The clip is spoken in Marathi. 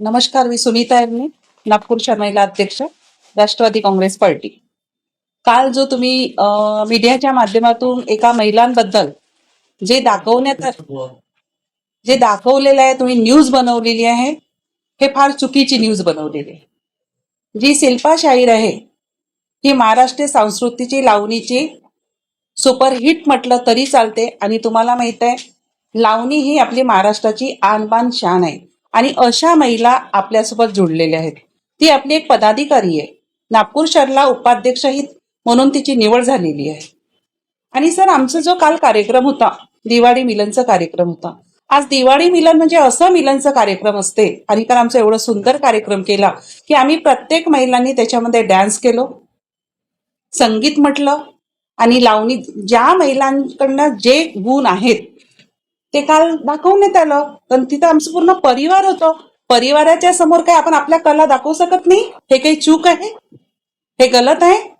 नमस्कार मी सुनीता यांनी नागपूरच्या महिला अध्यक्ष राष्ट्रवादी काँग्रेस पार्टी. काल जो तुम्ही मीडियाच्या माध्यमातून एका महिलांबद्दल जे दाखवण्यात जे दाखवलेलं आहे तुम्ही न्यूज बनवलेली आहे हे फार चुकीची न्यूज बनवलेली आहे. जी शिल्पा शाहीर आहे ही महाराष्ट्रीय संस्कृतीची लावणीची सुपरहिट म्हटलं तरी चालते आणि तुम्हाला माहीत आहे लावणी ही आपली महाराष्ट्राची आणबान शान आहे. आणि अशा महिला आपल्यासोबत जुडलेल्या आहेत. ती आपली एक पदाधिकारी आहे. नागपूर शहरला उपाध्यक्षही म्हणून तिची निवड झालेली आहे. आणि सर आमचा जो काल कार्यक्रम होता दिवाळी मिलनचा कार्यक्रम होता आज दिवाळी मिलन म्हणजे असं मिलनचा कार्यक्रम असते. आणि काल आमचा एवढा सुंदर कार्यक्रम केला की आम्ही प्रत्येक महिलांनी त्याच्यामध्ये डॅन्स केलो संगीत म्हटलं आणि लावणी ज्या महिलांकडनं जे गुण आहेत ते काल दाखवण्यात आलं. पण तिथं आमचं पूर्ण परिवार होतं. परिवाराच्या समोर काय आपण आपल्या कला दाखवू शकत नाही? हे काही चूक आहे? हे गलत आहे?